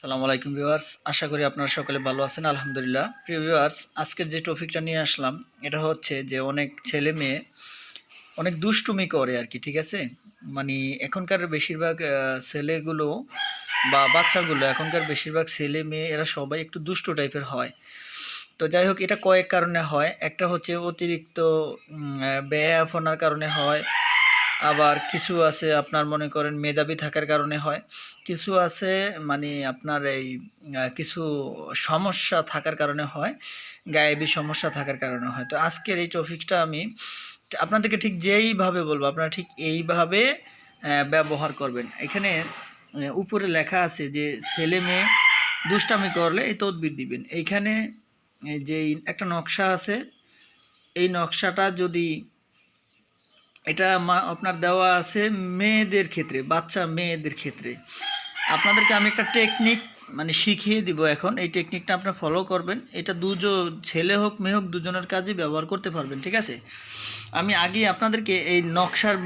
সালামু আলাইকুম ভিউয়ার্স, আশা করি আপনারা সকলে ভালো আছেন, আলহামদুলিল্লাহ। প্রিয় ভিউয়ার্স, আজকের যে টপিকটা নিয়ে আসলাম, এটা হচ্ছে যে অনেক ছেলে মেয়ে অনেক দুষ্টুমি করে আর কি, ঠিক আছে? মানে এখনকার বেশিরভাগ ছেলেগুলো বা বাচ্চাগুলো, এখনকার বেশিরভাগ ছেলে মেয়ে, এরা সবাই একটু দুষ্ট টাইপের হয়। তো যাই হোক, এটা কয়েক কারণে হয়। একটা হচ্ছে অতিরিক্ত ব্যয়াপনার কারণে হয়। আবার কিছু আছে আপনার মনে করেন মেধাবী থাকার কারণে হয়। কিছু আছে মানে আপনার এই কিছু সমস্যা থাকার কারণে হয়, গায়েবী সমস্যা থাকার কারণে হয়। তো আজকের এই টপিকটা আমি আপনাদেরকে ঠিক যেইভাবে বলব, আপনারা ঠিক এইভাবে ব্যবহার করবেন। এখানে উপরে লেখা আছে যে ছেলে মেয়ে দুষ্টামি করলে এই তদবির দিবেন। এইখানে, এই যে একটা নকশা আছে, এই নকশাটা যদি এটা আপনার দেওয়া আছে মেয়েদের ক্ষেত্রে, বাচ্চা মেয়েদের ক্ষেত্রে। আপনাদেরকে আমি একটা টেকনিক মানে শিখিয়ে দিব এখন। এই টেকনিকটা আপনারা ফলো করবেন। এটা দুজো, ছেলে হোক, মেয়ে হোক, দুজনের কাজে ব্যবহার করতে পারবেন, ঠিক আছে? আমি আগে আপনাদেরকে এই নকশার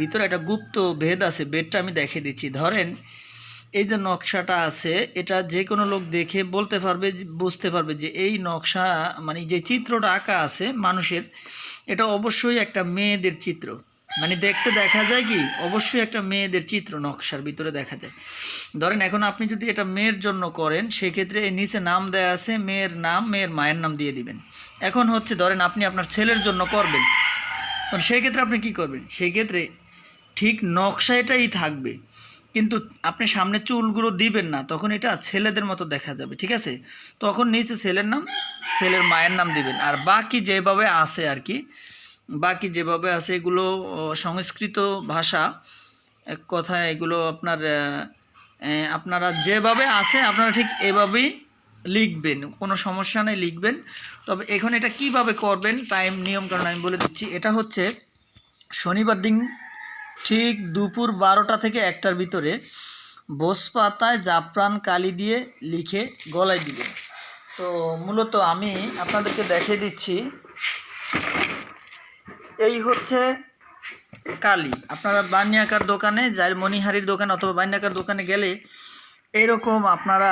ভিতরে একটা গুপ্ত ভেদ আছে বেদটা আমি দেখিয়ে দিচ্ছি। ধরেন, এই যে নকশাটা আছে, এটা যে কোনো লোক দেখে বলতে পারবে, বুঝতে পারবে যে এই নকশা মানে যে চিত্রটা আঁকা আছে মানুষের এটা অবশ্যই একটা মেয়েদের চিত্র। মানে দেখতে দেখা যায় কি, অবশ্যই একটা মেয়েদের চিত্র নকশার ভিতরে দেখা যায়। ধরেন এখন আপনি যদি এটা মেয়ের জন্য করেন, সেক্ষেত্রে এই নিচে নাম দেয়া আছে, মেয়ের নাম, মেয়ের মায়ের নাম দিয়ে দিবেন। এখন হচ্ছে ধরেন আপনি আপনার ছেলের জন্য করবেন। তখন সেই ক্ষেত্রে আপনি কি করবেন? সেই ক্ষেত্রে ঠিক নকশা এটাই থাকবে। কিন্তু আপনি সামনে চুলগুলো দিবেন না, তখন এটা ছেলেদের মতো দেখা যাবে, ঠিক আছে? তখন নিচে ছেলের নাম, ছেলের মায়ের নাম দিবেন। আর বাকি যেভাবে আছে আর কি, বাকি যেভাবে আছে, এগুলো সংস্কৃত ভাষা, এক কথায় এগুলো আপনার আপনারা যেভাবে আছে, আপনারা ঠিক এভাবেই লিখবেন, কোনো সমস্যা নেই, লিখবেন। তবে এখন এটা কীভাবে করবেন টাইম নিয়ম কারণ আমি বলে দিচ্ছি। এটা হচ্ছে শনিবার দিন ঠিক দুপুর বারোটা থেকে একটার ভিতরে বোস পাতায় জাফরান কালি দিয়ে লিখে গলায় দিবেন তো মূলত আমি আপনাদেরকে দেখিয়ে দিচ্ছি, এই হচ্ছে কালি। আপনারা বানিয়াকার দোকানে যাই মণিহারির দোকান অথবা বানিয়াকার দোকানে গেলে এরকম আপনারা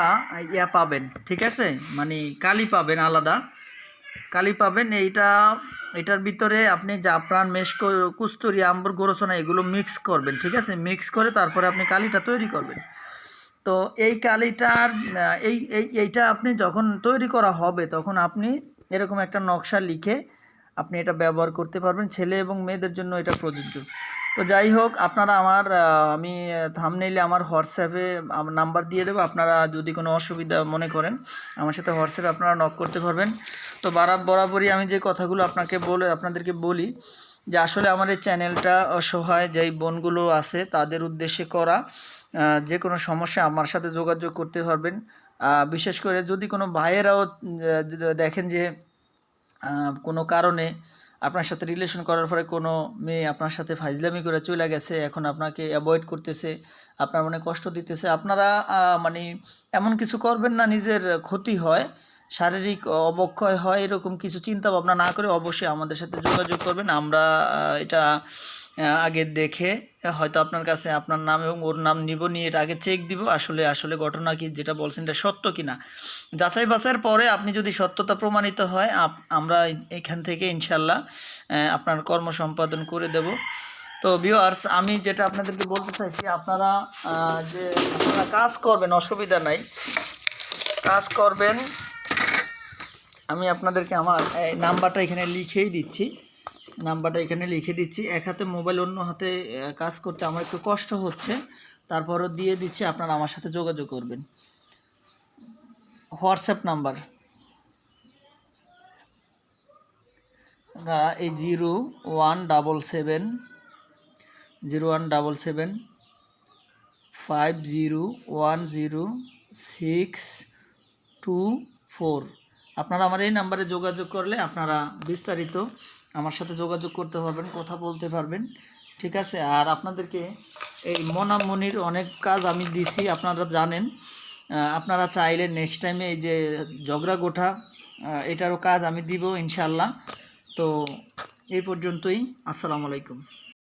ইয়া পাবেন, ঠিক আছে? মানে কালি পাবেন আলাদা। কালি পাবেন, এইটা এটার ভিতরে আপনি জাফরান, মেশকো, কুস্তুরি, আম্বর, গোরসোনা এগুলো মিক্স করবেন, ঠিক আছে? মিক্স করে তারপরে আপনি কালিটা তৈরি করবেন। তো এই কালিটার এই এই, এইটা আপনি যখন তৈরি করা হবে, তখন আপনি এরকম একটা নকশা লিখে আপনি এটা ব্যবহার করতে পারবেন, ছেলে এবং মেয়েদের জন্য এটা প্রযোজ্য। তো যাই হোক, আপনারা আমার আমি থামনেইলে আমার হোয়াটসঅ্যাপে নাম্বার দিয়ে দেবো। আপনারা যদি কোনো অসুবিধা মনে করেন, আমার সাথে হোয়াটসঅ্যাপে আপনারা নক করতে পারবেন। তো বারা, বরাবরই আমি যে কথাগুলো আপনাকে বলে, আপনাদেরকে বলি যে আসলে আমার এই চ্যানেলটা অসহায়, যেই বোনগুলো আছে তাদের উদ্দেশ্যে করা যে কোনো সমস্যা আমার সাথে যোগাযোগ করতে পারবেন। বিশেষ করে যদি কোনো ভাইয়েরাও দেখেন যে কোনো কারণে আপনার সাথে রিলেশন করার পরে কোনো মেয়ে আপনার সাথে ফাইজলামি করে চলে গেছে, এখন আপনাকে অ্যাভয়েড করতেছে, আপনার মনে কষ্ট দিতেছে, আপনারা মানে এমন কিছু করবেন না, নিজের ক্ষতি হয়। শারীরিক অবক্ষয় হয় এরকম কিছু চিন্তা ভাবনা না করে অবশ্যই আমাদের সাথে যোগাযোগ করবেন। আমরা এটা আগে দেখে, হয়তো আপনার কাছে আপনার নাম এবং ওর নাম নিব, নিয়ে এটা আগে চেক দিব, আসলে আসলে ঘটনা কি, যেটা বলছেন এটা সত্য কিনা। যাচাই বাছাইয়ের পরে আপনি যদি সত্যতা প্রমাণিত হয় আমরা এখান থেকে ইনশাল্লাহ আপনার কর্ম সম্পাদন করে দেব। তো ভিউয়ার্স আমি যেটা আপনাদেরকে বলতে চাইছি, আপনারা যে আপনারা কাজ করবেন, অসুবিধা নাই। কাজ করবেন আমি আপনাদেরকে আমার নাম্বারটা এখানে লিখেই দিচ্ছি। নাম্বারটা এখানে লিখে দিচ্ছি। এক হাতে মোবাইল, অন্য হাতে কাজ করতে আমার একটু কষ্ট হচ্ছে। তারপরও দিয়ে দিচ্ছি, আপনারা আমার সাথে যোগাযোগ করবেন। WhatsApp number. এই zero one double seven, zero one double seven, five zero one zero six two four. আপনারা আমার এই নাম্বারে যোগাযোগ করলে আপনারা বিস্তারিত আমার সাথে যোগাযোগ করতে পারবেন, কথা বলতে পারবেন। ঠিক আছে? আর আপনাদেরকে এই মনামনির অনেক কাজ আমি দিছি, আপনারা জানেন। আপনারা চাইলে নেক্সট টাইমে এই যে জগরা গোঠা এটারও কাজ আমি দিব ইনশাল্লাহ তো এই পর্যন্তই, আসসালামু আলাইকুম।